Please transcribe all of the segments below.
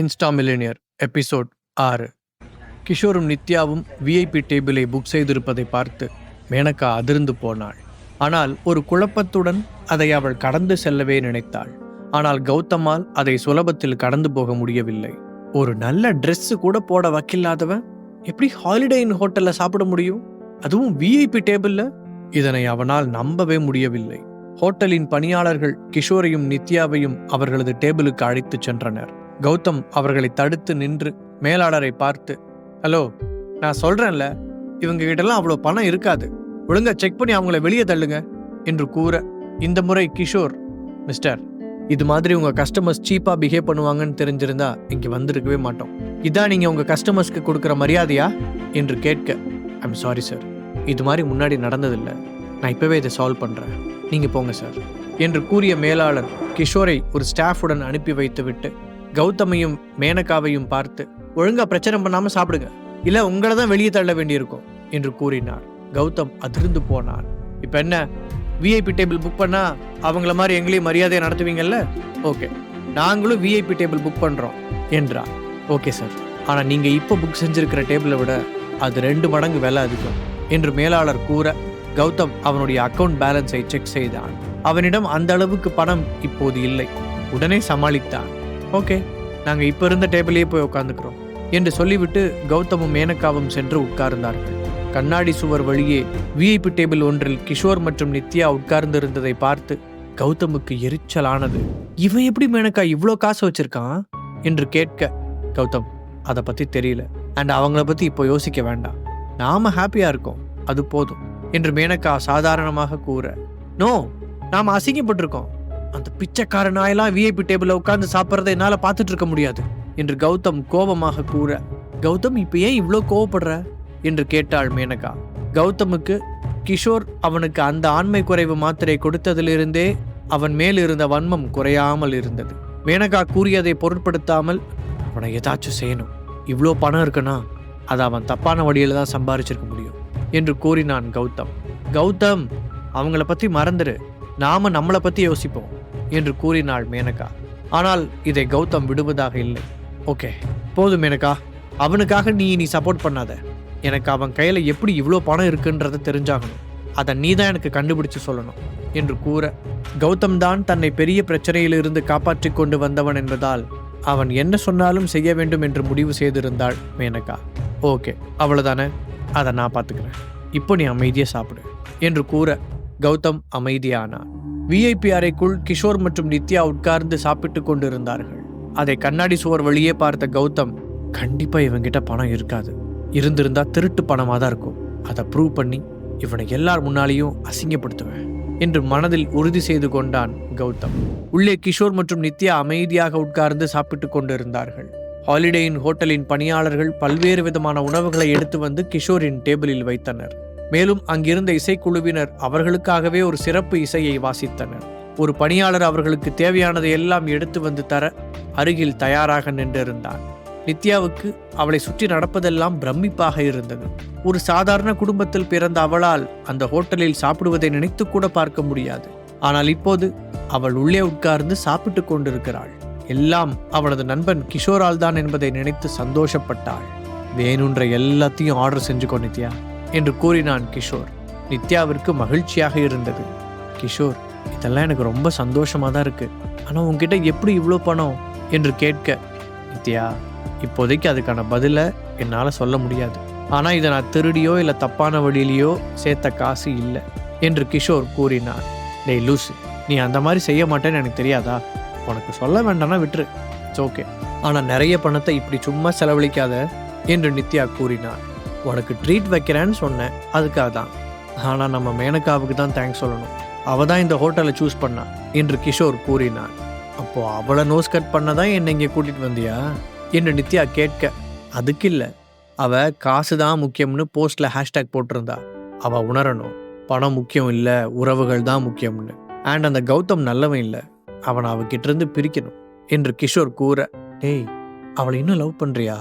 Insta millionaire episode ஆறு. கிஷோரும் நித்யாவும் VIP டேபிளை book செய்திருப்பதை பார்த்து மேனகா அதிர்ந்து போனாள். ஆனால் ஒரு குழப்பத்துடன் அதை அவள் கடந்து செல்லவே நினைத்தாள். ஆனால் கௌதமால் அதை சுலபத்தில் கடந்து போக முடியவில்லை. ஒரு நல்ல ட்ரெஸ்ஸு கூட போட வக்கில்லாதவன் எப்படி ஹாலிடே இன் ஹோட்டல்ல சாப்பிட முடியும்? அதுவும் விஐபி டேபிள்ல? இதனை அவனால் நம்பவே முடியவில்லை. ஹோட்டலின் பணியாளர்கள் கிஷோரையும் நித்யாவையும் அவர்களது டேபிளுக்கு அழைத்துச் சென்றனர். கௌதம் அவர்களை தடுத்து நின்று மேலாளரை பார்த்து ஹலோ நான் சொல்றேன்ல இவங்க கிட்டலாம் அவ்வளோ பணம் இருக்காது. ஒழுங்கா செக் பண்ணி அவங்கள வெளியே தள்ளுங்க என்று கூற இந்த முறை கிஷோர் மிஸ்டர் இது மாதிரி உங்க கஸ்டமர்ஸ் சீப்பா பிஹேவ் பண்ணுவாங்கன்னு தெரிஞ்சிருந்தா இங்க வந்திருக்கவே மாட்டோம். இதான் நீங்க உங்க கஸ்டமர்ஸ்க்கு கொடுக்குற மரியாதையா? என்று கேட்க ஐம் சாரி சார். இது மாதிரி முன்னாடி நடந்ததில்லை. நான் இப்போவே இதை சால்வ் பண்ணுறேன் நீங்கள் போங்க சார் என்று கூறிய மேலாளர் கிஷோரை ஒரு ஸ்டாஃபுடன் அனுப்பி வைத்துவிட்டு கௌதமையும் மேனகாவையும் பார்த்து ஒழுங்காக பிரச்சனை பண்ணாமல் சாப்பிடுங்க. இல்லை உங்களை தான் வெளியே தள்ள வேண்டியிருக்கும் என்று கூறினார். கௌதம் அதிர்ந்து போனான் இப்போ என்ன? விஐபி டேபிள் புக் பண்ணால் அவங்கள மாதிரி எங்களையும் மரியாதையை நடத்துவீங்கல்ல? ஓகே நாங்களும் விஐபி டேபிள் புக் பண்ணுறோம் என்றார். ஓகே சார் ஆனால் நீங்கள் இப்போ புக் செஞ்சுருக்கிற டேபிளை விட அது ரெண்டு மடங்கு விலை அதிகம். என்று மேலாளர் கூற கௌதம் அவனுடைய அக்கவுண்ட் பேலன்ஸை செக் செய்தான். அவனிடம் அந்த அளவுக்கு பணம் இப்போது இல்லை. உடனே சமாளித்தான். ஓகே நாங்க இப்ப இருந்த டேபிளையே போய் உட்காந்துக்கிறோம் என்று சொல்லிவிட்டு கௌதமும் மேனகாவும் சென்று உட்கார்ந்தார்கள். கண்ணாடி சுவர் வழியே விஐபி டேபிள் ஒன்றில் கிஷோர் மற்றும் நித்யா உட்கார்ந்திருந்ததை பார்த்து கௌதமுக்கு எரிச்சலானது. இவன் எப்படி மேனக்கா இவ்வளோ காசு வச்சிருக்கான்? என்று கேட்க கௌதம் அதை பத்தி தெரியல. அண்ட் அவங்கள பத்தி இப்போ யோசிக்க வேண்டாம். நாம ஹாப்பியாக இருக்கோம். அது போதும் என்று மேனகா சாதாரணமாக கூற. நோ நாம் அசிங்கப்பட்டிருக்கோம். அந்த பிச்சைக்கார நாயெல்லாம் விஐபி டேபிளில் உட்காந்து சாப்பிட்றதை என்னால் பார்த்துட்டு இருக்க முடியாது என்று கௌதம் கோபமாக கூற. கௌதம் இப்போ ஏன் இவ்வளோ கோவப்படுற? என்று கேட்டாள் மேனகா. கௌதமுக்கு கிஷோர் அவனுக்கு அந்த ஆண்மை குறைவு மாத்திரை கொடுத்ததிலிருந்தே அவன் மேல் இருந்த வன்மம் குறையாமல் இருந்தது. மேனகா கூறியதை பொருட்படுத்தாமல் அவனை ஏதாச்சும் செய்யணும். இவ்வளோ பணம் இருக்குன்னா அதை அவன் தப்பான வழியில் தான் சம்பாரிச்சிருக்க முடியும் என்று கூறினான் கௌதம். கௌதம் அவங்கள பற்றி மறந்துடு நாம நம்மளை பற்றி யோசிப்போம் என்று கூறினாள் மேனகா. ஆனால் இதை கௌதம் விடுவதாக இல்லை. ஓகே போதும் மேனகா. அவனுக்காக நீ நீ சப்போர்ட் பண்ணாத. எனக்கு அவன் கையில் எப்படி இவ்வளோ பணம் இருக்குன்றத தெரிஞ்சாகணும். அதை நீ தான் எனக்கு கண்டுபிடிச்சு சொல்லணும் என்று கூற கௌதம் தான் தன்னை பெரிய பிரச்சனையிலிருந்து காப்பாற்றி கொண்டு வந்தவன் என்பதால் அவன் என்ன சொன்னாலும் செய்ய வேண்டும் என்று முடிவு செய்திருந்தாள் மேனகா. ஓகே அவ்வளோதானே அதை நான் பார்த்துக்கிறேன். இப்போ நீ அமைதியாக சாப்பிடு என்று கூற கௌதம் அமைதியானார். விஐபி அறைக்குள் கிஷோர் மற்றும் நித்யா உட்கார்ந்து சாப்பிட்டு கொண்டிருந்தார்கள். அதை கண்ணாடி சுவர் வழியே பார்த்த கௌதம் கண்டிப்பாக இவங்கிட்ட பணம் இருக்காது. இருந்திருந்தா திருட்டு பணமாக தான் இருக்கும். அதை ப்ரூவ் பண்ணி இவனை எல்லார் முன்னாலேயும் அசிங்கப்படுத்துவேன் என்று மனதில் உறுதி செய்து கொண்டான் கௌதம். உள்ளே கிஷோர் மற்றும் நித்யா அமைதியாக உட்கார்ந்து சாப்பிட்டு கொண்டிருந்தார்கள். ஹாலிடேயின் ஹோட்டலின் பணியாளர்கள் பல்வேறு விதமான உணவுகளை எடுத்து வந்து கிஷோரின் டேபிளில் வைத்தனர். மேலும் அங்கிருந்த இசைக்குழுவினர் அவர்களுக்காகவே ஒரு சிறப்பு இசையை வாசித்தனர். ஒரு பணியாளர் அவர்களுக்கு தேவையானதை எல்லாம் எடுத்து வந்து தர அருகில் தயாராக நின்றிருந்தான். நித்யாவுக்கு அவளை சுற்றி நடப்பதெல்லாம் பிரமிப்பாக இருந்தது. ஒரு சாதாரண குடும்பத்தில் பிறந்த அவளால் அந்த ஹோட்டலில் சாப்பிடுவதை நினைத்து கூட பார்க்க முடியாது. ஆனால் இப்போது அவள் உள்ளே உட்கார்ந்து சாப்பிட்டு கொண்டிருக்கிறாள். எல்லாம் அவளது நண்பன் கிஷோரால் தான் என்பதை நினைத்து சந்தோஷப்பட்டாள். வேணுன்ற எல்லாத்தையும் ஆர்டர் செஞ்சுக்கோ நித்யா என்று கூறினான் கிஷோர். நித்யாவிற்கு மகிழ்ச்சியாக இருந்தது. கிஷோர் இதெல்லாம் எனக்கு ரொம்ப சந்தோஷமாக தான் இருக்குது ஆனால் உங்ககிட்ட எப்படி இவ்வளோ பணம்? என்று கேட்க நித்யா இப்போதைக்கு அதுக்கான பதிலை என்னால் சொல்ல முடியாது. ஆனால் இதை நான் திருடியோ இல்லை தப்பான வழியிலையோ சேர்த்த காசு இல்லை என்று கிஷோர் கூறினார். டேய் லூசு நீ அந்த மாதிரி செய்ய மாட்டேன்னு எனக்கு தெரியாதா? உனக்கு சொல்ல வேண்டாம்னா விட்டுரு. இட்ஸ் ஓகே ஆனால் நிறைய பணத்தை இப்படி சும்மா செலவழிக்காத என்று நித்யா கூறினார் உனக்கு ட்ரீட் வைக்கிறேன்னு சொன்னேன். அதுக்காக தான் ஆனால் நம்ம மேனகாவுக்கு தான் தேங்க்ஸ் சொல்லணும். அவ தான் இந்த ஹோட்டலை சூஸ் பண்ணா என்று கிஷோர் கூறினார் அப்போ அவளை நோஸ் கட் பண்ண தான் என்னை இங்கே கூட்டிகிட்டு வந்தியா? என்று நித்யா கேட்க அதுக்கு இல்லை. அவள் காசு தான் முக்கியம்னு போஸ்ட்டில் ஹேஷ்டேக் போட்டிருந்தா. அவள் உணரணும். பணம் முக்கியம் இல்லை உறவுகள் தான் முக்கியம்னு. அண்ட் அந்த கௌதம் நல்லவன் இல்லை. அவனை அவகிட்ட இருந்து பிரிக்கணும் என்று கிஷோர் கூற டேய் அவளை இன்னும் லவ் பண்றியா?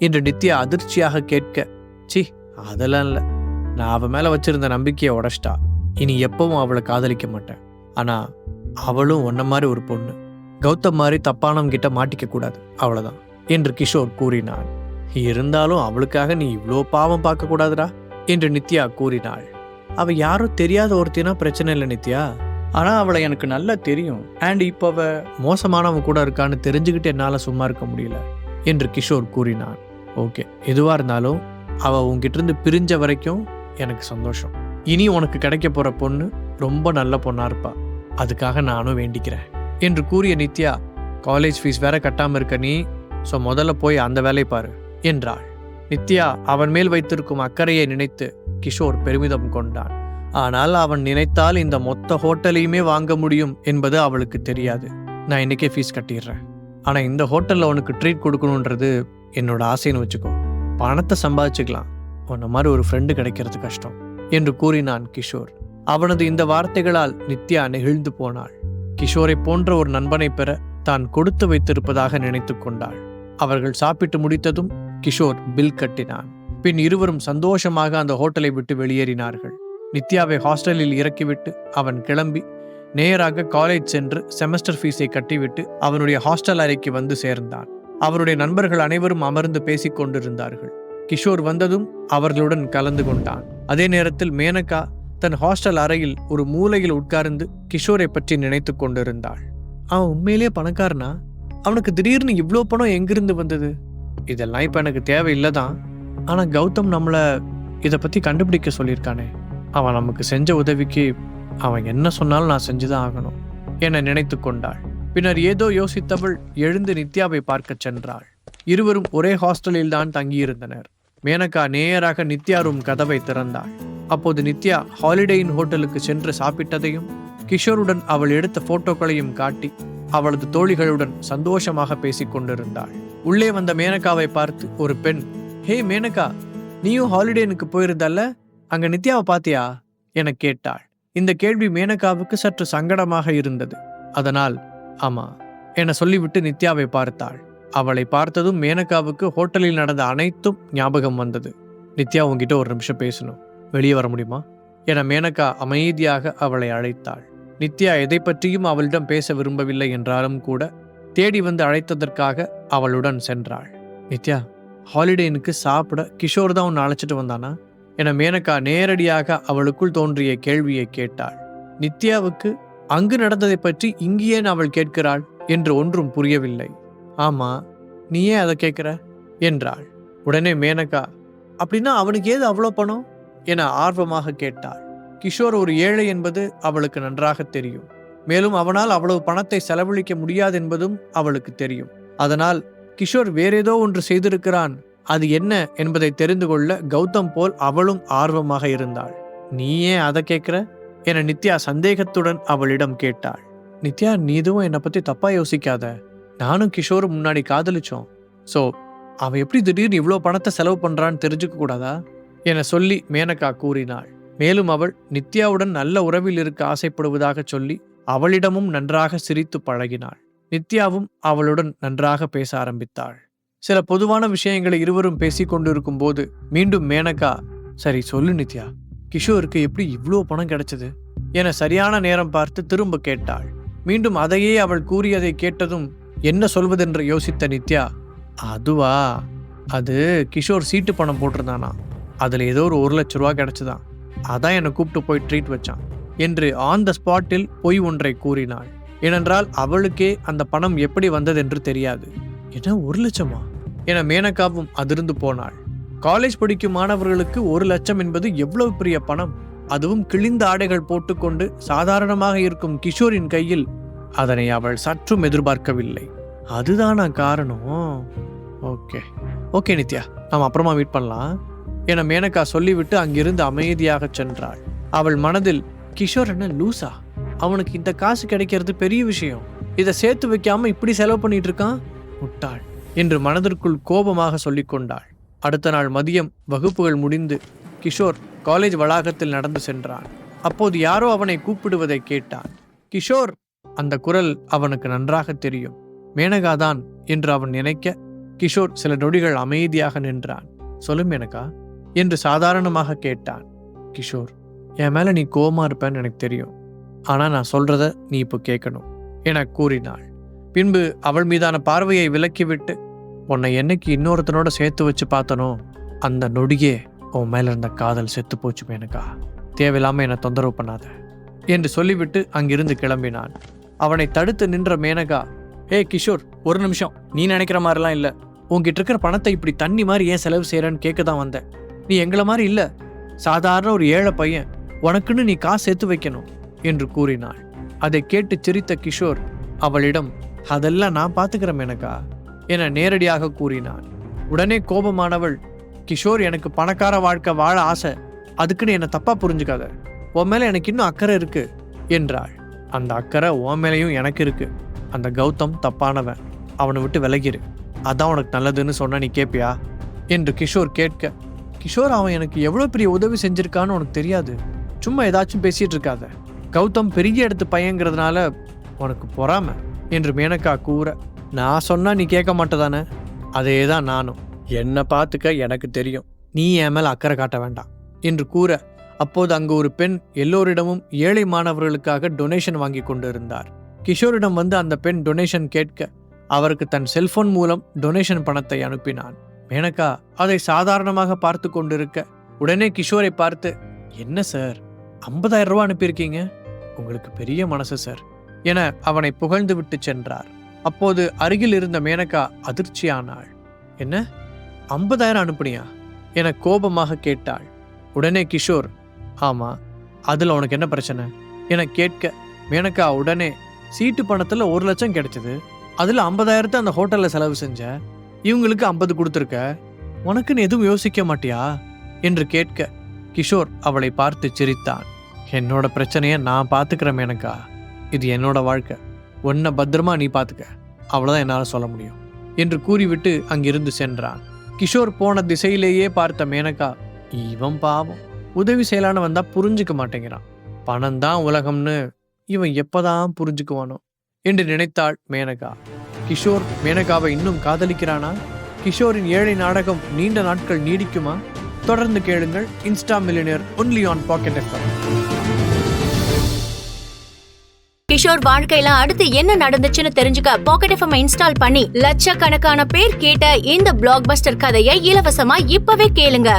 என்று நித்யா அதிர்ச்சியாக கேட்க சி அதெல்லாம் இல்லை. நான் அவன் மேலே வச்சிருந்த நம்பிக்கையை உடச்சிட்டா. இனி எப்பவும் அவளை காதலிக்க மாட்டேன். ஆனா அவளும் ஒன்ன மாதிரி ஒரு பொண்ணு. கௌதம் மாதிரி தப்பானவங்கிட்ட மாட்டிக்க கூடாது. அவ்வளோதான் என்று கிஷோர் கூறினான் இருந்தாலும் அவளுக்காக நீ இவ்வளோ பாவம் பார்க்க கூடாதுடா. என்று நித்யா கூறினாள். அவ யாரும் தெரியாத ஒருத்தினா பிரச்சனை இல்லை நித்யா. ஆனால் அவளை எனக்கு நல்லா தெரியும். அண்ட் இப்போ அவள் மோசமானவன் கூட இருக்கான்னு தெரிஞ்சுக்கிட்டு என்னால் சும்மா இருக்க முடியல என்று கிஷோர் கூறினான். ஓகே எதுவாக இருந்தாலும் அவள் உங்ககிட்டருந்து பிரிஞ்ச வரைக்கும் எனக்கு சந்தோஷம். இனி உனக்கு கிடைக்க போகிற பொண்ணு ரொம்ப நல்ல பொண்ணாக இருப்பா. அதுக்காக நானும் வேண்டிக்கிறேன் என்று கூறிய நித்யா காலேஜ் ஃபீஸ் வேற கட்டாமல் இருக்க நீ ஸோ முதல்ல போய் அந்த வேலையை பாரு என்றாள். நித்யா அவன் மேல் வைத்திருக்கும் அக்கறையை நினைத்து கிஷோர் பெருமிதம் கொண்டான். ஆனால் அவன் நினைத்தால் இந்த மொத்த ஹோட்டலையுமே வாங்க முடியும் என்பது அவளுக்கு தெரியாது. நான் இன்னைக்கே ஃபீஸ் கட்டிடுறேன். ஆனால் இந்த ஹோட்டலில் உனக்கு ட்ரீட் கொடுக்கணுன்றது என்னோட ஆசைன்னு வச்சுக்கோ. பணத்தை சம்பாதிச்சுக்கலாம். உன்ன மாதிரி ஒரு ஃப்ரெண்டு கிடைக்கிறது கஷ்டம் என்று கூறினான் கிஷோர். அவனது இந்த வார்த்தைகளால் நித்யா நெகிழ்ந்து போனாள். கிஷோரை போன்ற ஒரு நண்பனை பெற தான் கொடுத்து வைத்திருப்பதாக நினைத்து கொண்டாள். அவர்கள் சாப்பிட்டு முடித்ததும் கிஷோர் பில் கட்டினான். பின் இருவரும் சந்தோஷமாக அந்த ஹோட்டலை விட்டு வெளியேறினார்கள். நித்யாவை ஹாஸ்டலில் இறக்கிவிட்டு அவன் கிளம்பி நேராக காலேஜ் சென்று செமஸ்டர் ஃபீஸை கட்டிவிட்டு அவனுடைய ஹாஸ்டல் அறைக்கு வந்து சேர்ந்தான். அவருடைய நண்பர்கள் அனைவரும் அமர்ந்து பேசிக் கொண்டிருந்தார்கள். கிஷோர் வந்ததும் அவர்களுடன் கலந்து கொண்டான். அதே நேரத்தில் மேனகா தன் ஹாஸ்டல் அறையில் ஒரு மூலையில் உட்கார்ந்து கிஷோரை பற்றி நினைத்து கொண்டிருந்தாள். அவன் உண்மையிலேயே பணக்காரனா? அவனுக்கு திடீர்னு இவ்வளோ பணம் எங்கிருந்து வந்தது? இதெல்லாம் இப்போ எனக்கு தேவையில்லை தான். ஆனால் கௌதம் நம்மளை இதை பற்றி கண்டுபிடிக்க சொல்லியிருக்கானே. அவன் நமக்கு செஞ்ச உதவிக்கு அவன் என்ன சொன்னாலும் நான் செஞ்சுதான் ஆகணும் என நினைத்து கொண்டாள். பின்னர் ஏதோ யோசித்தவள் எழுந்து நித்யாவை பார்க்கச் சென்றாள். இருவரும் ஒரே ஹாஸ்டலில் தான் தங்கியிருந்தனர். மேனகா நேயராக நித்யா ரூம் கதவை திறந்தாள். அப்போது நித்யா ஹாலிடேயின் ஹோட்டலுக்கு சென்று சாப்பிட்டதையும் கிஷோருடன் அவள் எடுத்த போட்டோக்களையும் காட்டி அவளது தோழிகளுடன் சந்தோஷமாக பேசிக் கொண்டிருந்தாள். உள்ளே வந்த மேனகாவை பார்த்து ஒரு பெண் ஹே மேனகா நீயும் ஹாலிடேனுக்கு போயிருந்தல்ல? அங்க நித்யாவை பாத்தியா? என கேட்டாள். இந்த கேள்வி மேனகாவுக்கு சற்று சங்கடமாக இருந்தது. அதனால் ஆமா என சொல்லிவிட்டு நித்யாவை பார்த்தாள். அவளை பார்த்ததும் மேனகாவுக்கு ஹோட்டலில் நடந்த அனைத்தும் ஞாபகம் வந்தது. நித்யா உங்ககிட்ட ஒரு நிமிஷம் பேசணும். வெளியே வர முடியுமா? என மேனகா அமைதியாக அவளை அழைத்தாள். நித்யா எதை பற்றியும் அவளிடம் பேச விரும்பவில்லை என்றாலும் கூட தேடி வந்து அழைத்ததற்காக அவளுடன் சென்றாள். நித்யா ஹாலிடேனுக்கு சாப்பிட கிஷோர் தான் உன்னை அழைச்சிட்டு வந்தானா? என மேனகா நேரடியாக அவளுக்குள் தோன்றிய கேள்வியை கேட்டாள். நித்யாவுக்கு அங்கு நடந்ததை பற்றி இங்கேயே ஏன் அவள் கேட்கிறாள்? என்று ஒன்றும் புரியவில்லை. ஆமா நீ ஏன் அதை கேட்கிற? என்றாள். உடனே மேனகா அப்படின்னா அவனுக்கு ஏது அவ்வளோ பணம்? என ஆர்வமாக கேட்டாள். கிஷோர் ஒரு ஏழை என்பது அவளுக்கு நன்றாக தெரியும். மேலும் அவனால் அவ்வளவு பணத்தை செலவழிக்க முடியாது என்பதும் அவளுக்கு தெரியும். அதனால் கிஷோர் வேறேதோ ஒன்று செய்திருக்கிறான் அது என்ன என்பதை தெரிந்து கொள்ள கௌதம் போல் அவளும் ஆர்வமாக இருந்தாள். நீ ஏன் அதை கேட்குற? என நித்யா சந்தேகத்துடன் அவளிடம் கேட்டாள். நித்யா நீ இதுவும் என்னை பற்றி தப்பாக யோசிக்காத. நானும் கிஷோரும் முன்னாடி காதலிச்சோம். ஸோ அவன் எப்படி திடீர்னு இவ்வளோ பணத்தை செலவு பண்ணுறான்னு தெரிஞ்சுக்க கூடாதா? என சொல்லி மேனகா கூறினாள். மேலும் அவள் நித்யாவுடன் நல்ல உறவில் இருக்க ஆசைப்படுவதாக சொல்லி அவளிடமும் நன்றாக சிரித்து பழகினாள். நித்யாவும் அவளுடன் நன்றாக பேச ஆரம்பித்தாள். சில பொதுவான விஷயங்களை இருவரும் பேசி கொண்டிருக்கும் போது மீண்டும் மேனகா சரி சொல்லு நித்யா கிஷோருக்கு எப்படி இவ்வளோ பணம் கிடைச்சது? என சரியான நேரம் பார்த்து திரும்ப கேட்டாள். மீண்டும் அதையே அவள் கூறியதை கேட்டதும் என்ன சொல்வதென்று யோசித்த நித்யா அதுவா? அது கிஷோர் சீட்டு பணம் போட்டிருந்தானா? அதில் ஏதோ ஒரு ஒரு லட்ச ரூபா கிடச்சிதான். அதான் என்னை கூப்பிட்டு போய் ட்ரீட் வச்சான் என்று ஆன் த ஸ்பாட்டில் பொய் ஒன்றை கூறினாள். ஏனென்றால் அவளுக்கே அந்த பணம் எப்படி வந்ததென்று தெரியாது. என்ன ஒரு லட்சமா? என மேனகாவும் அதிர்ந்து போனாள். காலேஜ் படிக்கும் மாணவர்களுக்கு ஒரு லட்சம் என்பது எவ்வளவு பெரிய பணம்? அதுவும் கிழிந்த ஆடைகள் போட்டுக்கொண்டு சாதாரணமாக இருக்கும் கிஷோரின் கையில். அதனை அவள் சற்றும் எதிர்பார்க்கவில்லை. அதுதானா காரணம்? ஓகே. ஓகே நித்யா நாம் அப்புறமா மீட் பண்ணலாம். என மேனகா சொல்லிவிட்டு அங்கிருந்து அமைதியாக சென்றாள். அவள் மனதில் கிஷோர் என்ன லூசா? அவனுக்கு இந்த காசு கிடைக்கிறது பெரிய விஷயம். இதை சேர்த்து வைக்காம இப்படி செலவு பண்ணிட்டு இருக்கான்? முட்டாள் என்று மனதிற்குள் கோபமாக சொல்லிக்கொண்டாள். அடுத்த நாள் மதியம் வகுப்புகள் முடிந்து கிஷோர் காலேஜ் வளாகத்தில் நடந்து சென்றான். அப்போது யாரோ அவனை கூப்பிடுவதை கேட்டான். கிஷோர்! அந்த குரல் அவனுக்கு நன்றாக தெரியும். மேனகாதான் என்று அவன் நினைக்க கிஷோர் சில நொடிகள் அமைதியாக நின்றான். சொல்லும் மேனகா என்று சாதாரணமாக கேட்டான். கிஷோர் என் மேலே நீ கோமா இருப்பேன்னு எனக்கு தெரியும். ஆனால் நான் சொல்கிறத நீ இப்போ கேட்கணும் என கூறினாள். பின்பு அவள் மீதான பார்வையை விலக்கிவிட்டு உன்னை என்னைக்கு இன்னொருத்தனோட சேர்த்து வச்சு பார்த்தனோ அந்த நொடியே உன் மேல இருந்த காதல் செத்து போச்சு எனக்கா. தேவையில்லாம என்னை தொந்தரவு பண்ணாத என்று சொல்லிவிட்டு அங்கிருந்து கிளம்பினான். அவனை தடுத்து நின்ற மேனகா ஏ கிஷோர் ஒரு நிமிஷம். நீ நினைக்கிற மாதிரிலாம் இல்லை. உங்ககிட்ட இருக்கிற பணத்தை இப்படி தண்ணி மாதிரி ஏன் செலவு செய்கிறேன்னு கேட்க தான் வந்தேன். நீ எங்களை மாதிரி இல்லை. சாதாரண ஒரு ஏழை பையன். உனக்குன்னு நீ காசு சேர்த்து வைக்கணும் என்று கூறினாள். அதை கேட்டு சிரித்த கிஷோர் அவளிடம் அதெல்லாம் நான் பார்த்துக்கிறேன் எனக்கா என நேரடியாக கூறினான். உடனே கோபமானவள் கிஷோர் எனக்கு பணக்கார வாழ்க்கை வாழ ஆசை. அதுக்குன்னு என்னை தப்பாக புரிஞ்சுக்காத. உன் மேலே எனக்கு இன்னும் அக்கறை இருக்கு என்றாள். அந்த அக்கறை உன் மேலேயும் எனக்கு இருக்கு. அந்த கௌதம் தப்பானவன். அவனை விட்டு விலகிரு. அதான் உனக்கு நல்லதுன்னு சொன்ன நீ கேட்பியா என்று கிஷோர் கேட்க கிஷோர் அவன் எனக்கு எவ்வளோ பெரிய உதவி செஞ்சிருக்கான்னு உனக்கு தெரியாது. சும்மா ஏதாச்சும் பேசிகிட்டு இருக்காத. கௌதம் பெரிய இடத்து பையங்கிறதுனால உனக்கு பொறாமை. என்று மேனக்கா கூற நான் சொன்னால் நீ கேட்க மாட்டதானே? அதே தான் நானும். என்னை பார்த்துக்க எனக்கு தெரியும். நீ என் மேல் அக்கறை காட்ட வேண்டாம். என்று கூற அப்போது அங்கு ஒரு பெண் எல்லோரிடமும் ஏழை மாணவர்களுக்காக டொனேஷன் வாங்கி கொண்டு இருந்தார் கிஷோரிடம் வந்து அந்த பெண் டொனேஷன் கேட்க அவருக்கு தன் செல்போன் மூலம் டொனேஷன் பணத்தை அனுப்பினான். மேனகா அதை சாதாரணமாக பார்த்து கொண்டிருக்க உடனே கிஷோரை பார்த்து என்ன சார் ஐம்பதாயிரம் ரூபா அனுப்பியிருக்கீங்க? உங்களுக்கு பெரிய மனசு சார். என அவனை புகழ்ந்து விட்டு சென்றார். அப்போது அருகில் இருந்த மேனகா அதிர்ச்சியானாள். என்ன? ஐம்பதாயிரம் அனுப்புனியா? என கோபமாக கேட்டாள். உடனே கிஷோர். ஆமா. அதில் உனக்கு என்ன பிரச்சனை? என கேட்க மேனகா உடனே சீட்டு பணத்தில் ஒரு லட்சம் கிடைச்சது. அதில் ஐம்பதாயிரத்தை அந்த ஹோட்டலில் செலவு செஞ்ச. இவங்களுக்கு ஐம்பது கொடுத்துருக்க. உனக்குன்னு எதுவும் யோசிக்க மாட்டியா? என்று கேட்க கிஷோர் அவளை பார்த்து சிரித்தான். என்னோட பிரச்சனையை நான் பார்த்துக்கிறேன் மேனக்கா இது என்னோட வாழ்க்கை. உன்னை பத்திரமா நீ பார்த்துக்க அவ்வளோதான் என்னால் சொல்ல முடியும். என்று கூறிவிட்டு அங்கிருந்து சென்றான். கிஷோர் போன திசையிலேயே பார்த்த மேனகா இவன் பாவம். உதவி செயலான வந்தா புரிஞ்சுக்க மாட்டேங்கிறான். பணம் தான் உலகம்னு இவன் எப்பதான் புரிஞ்சுக்குவானோ? என்று நினைத்தாள் மேனகா. கிஷோர் மேனகாவை இன்னும் காதலிக்கிறானா? கிஷோரின் ஏழை நாடகம் நீண்ட நாட்கள் நீடிக்குமா? தொடர்ந்து கேளுங்கள். Insta millionaire only on pocket FM Kishore வாழ்க்கையில அடுத்து என்ன நடந்துச்சுன்னு தெரிஞ்சுக்க பாக்கெட் எஃப்எம் இன்ஸ்டால் பண்ணி லட்சக்கணக்கான பேர் கேட்ட இந்த பிளாக் பஸ்டர் கதையை இலவசமா இப்பவே கேளுங்க.